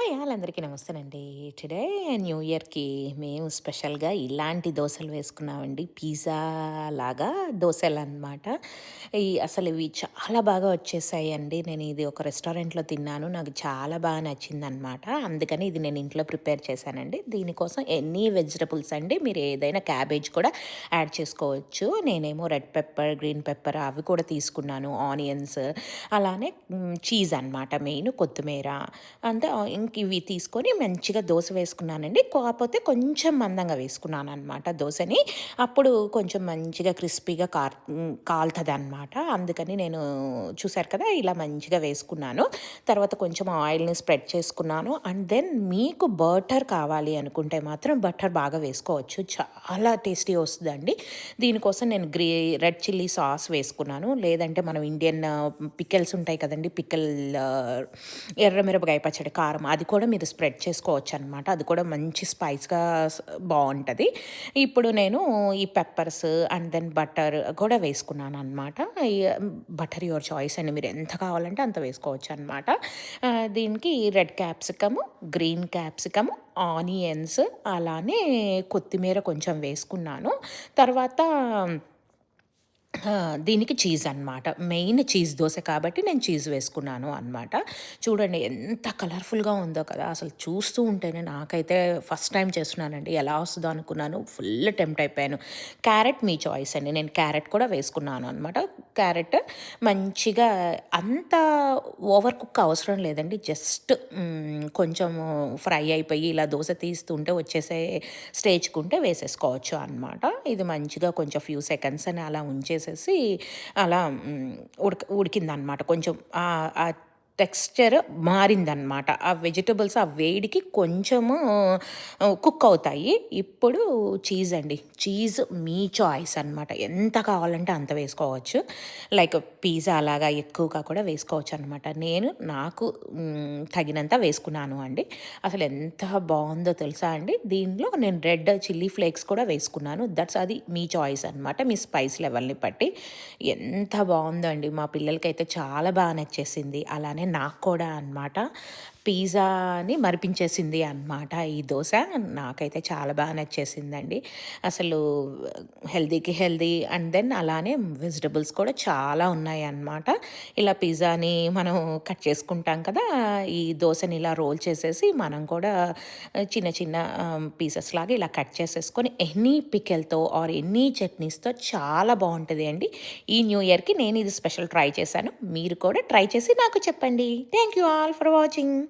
Hi all అందరికీ నమస్తేనండి. Today new ఇయర్కి మేము స్పెషల్గా ఇలాంటి దోశలు వేసుకున్నామండి. పిజ్జా లాగా దోశలు అనమాట ఈ అసలు ఇవి చాలా బాగా వచ్చేసాయి అండి నేను ఇది ఒక రెస్టారెంట్లో తిన్నాను. నాకు చాలా బాగా నచ్చింది అనమాట అందుకని ఇది నేను ఇంట్లో ప్రిపేర్ చేశానండి. దీనికోసం ఎన్ని వెజిటబుల్స్ అండి మీరు ఏదైనా క్యాబేజ్ కూడా యాడ్ చేసుకోవచ్చు. నేనేమో రెడ్ పెప్పర్ గ్రీన్ పెప్పర్ అవి కూడా తీసుకున్నాను. ఆనియన్స్ అలానే చీజ్ అనమాట మెయిన్ కొత్తిమీర. అంతే ఇంక ఇవి తీసుకొని మంచిగా దోశ వేసుకున్నానండి. కాకపోతే కొంచెం మందంగా వేసుకున్నాను అనమాట దోశని. అప్పుడు కొంచెం మంచిగా క్రిస్పీగా కార్ కాలుతుంది అనమాట అందుకని నేను చూసారు కదా ఇలా మంచిగా వేసుకున్నాను. తర్వాత కొంచెం ఆయిల్ని స్ప్రెడ్ చేసుకున్నాను. అండ్ దెన్ మీకు బటర్ కావాలి అనుకుంటే మాత్రం బటర్ బాగా వేసుకోవచ్చు. చాలా టేస్టీ వస్తుందండి. దీనికోసం నేను గ్రీ రెడ్ చిల్లీ సాస్ వేసుకున్నాను. లేదంటే మనం ఇండియన్ పికెల్స్ ఉంటాయి కదండి పికెల్ ఎర్రమిరపకాయ పచ్చడి కారం అది అది కూడా మీరు స్ప్రెడ్ చేసుకోవచ్చు అనమాట అది కూడా మంచి స్పైస్గా బాగుంటుంది ఇప్పుడు నేను ఈ పెప్పర్స్ అండ్ దెన్ బటర్ కూడా వేసుకున్నాను అనమాట బటర్ యువర్ చాయిస్ అండి మీరు ఎంత కావాలంటే అంత వేసుకోవచ్చు అనమాట దీనికి red capsicum green capsicum onions అలానే కొత్తిమీర కొంచెం వేసుకున్నాను. తర్వాత దీనికి చీజ్ అనమాట మెయిన్ చీజ్ దోశ కాబట్టి నేను చీజ్ వేసుకున్నాను అనమాట చూడండి ఎంత కలర్ఫుల్గా ఉందో కదా. అసలు చూస్తూ ఉంటేనే నాకైతే ఫస్ట్ టైం చేస్తున్నానండి. ఎలా వస్తుందో అనుకున్నాను. ఫుల్ టెంప్ట్ అయిపోయాను. క్యారెట్ మీ చాయిస్ అండి. నేను క్యారెట్ కూడా వేసుకున్నాను అనమాట క్యారెట్ మంచిగా అంత ఓవర్ కుక్ అవసరం లేదండి. జస్ట్ కొంచెం ఫ్రై అయిపోయి ఇలా దోశ తీస్తుంటే వచ్చేసే స్టేజ్కుంటే వేసేసుకోవచ్చు అనమాట ఇది మంచిగా కొంచెం ఫ్యూ సెకండ్స్ అని అలా ఉంచేసేసి అలా ఉడక ఉడికిందనమాట కొంచెం టెక్స్చర్ మారిందనమాట ఆ వెజిటబుల్స్ ఆ వేడికి కొంచెము కుక్ అవుతాయి. ఇప్పుడు చీజ్ అండి. చీజ్ మీ చాయిస్ అనమాట ఎంత కావాలంటే అంత వేసుకోవచ్చు. లైక్ పిజ్జా అలాగా ఎక్కువగా కూడా వేసుకోవచ్చు అనమాట నేను నాకు తగినంత వేసుకున్నాను అండి. అసలు ఎంత బాగుందో తెలుసా అండి? దీనిలో నేను రెడ్ చిల్లీ ఫ్లేక్స్ కూడా వేసుకున్నాను. దట్స్ అది మీ చాయిస్ అనమాట మీ స్పైస్ లెవెల్ని బట్టి. ఎంత బాగుందో అండి మా పిల్లలకైతే చాలా బాగా నచ్చేసింది. అలానే నాకు కూడా అనమాట పిజ్జాని మరిపించేసింది అనమాట ఈ దోశ. నాకైతే చాలా బాగా నచ్చేసిందండి. అసలు హెల్దీకి హెల్దీ అండ్ దెన్ అలానే వెజిటబుల్స్ కూడా చాలా ఉన్నాయి అన్నమాట. ఇలా పిజ్జాని మనం కట్ చేసుకుంటాం కదా ఈ దోశని ఇలా రోల్ చేసేసి మనం కూడా చిన్న చిన్న పీసెస్ లాగా ఇలా కట్ చేసేసుకొని ఎన్ని పికెల్తో ఆర్ ఎన్ని చట్నీస్తో చాలా బాగుంటుంది అండి. ఈ న్యూ ఇయర్కి నేను ఇది స్పెషల్ ట్రై చేశాను. మీరు కూడా ట్రై చేసి నాకు చెప్పండి. Thank you all for watching.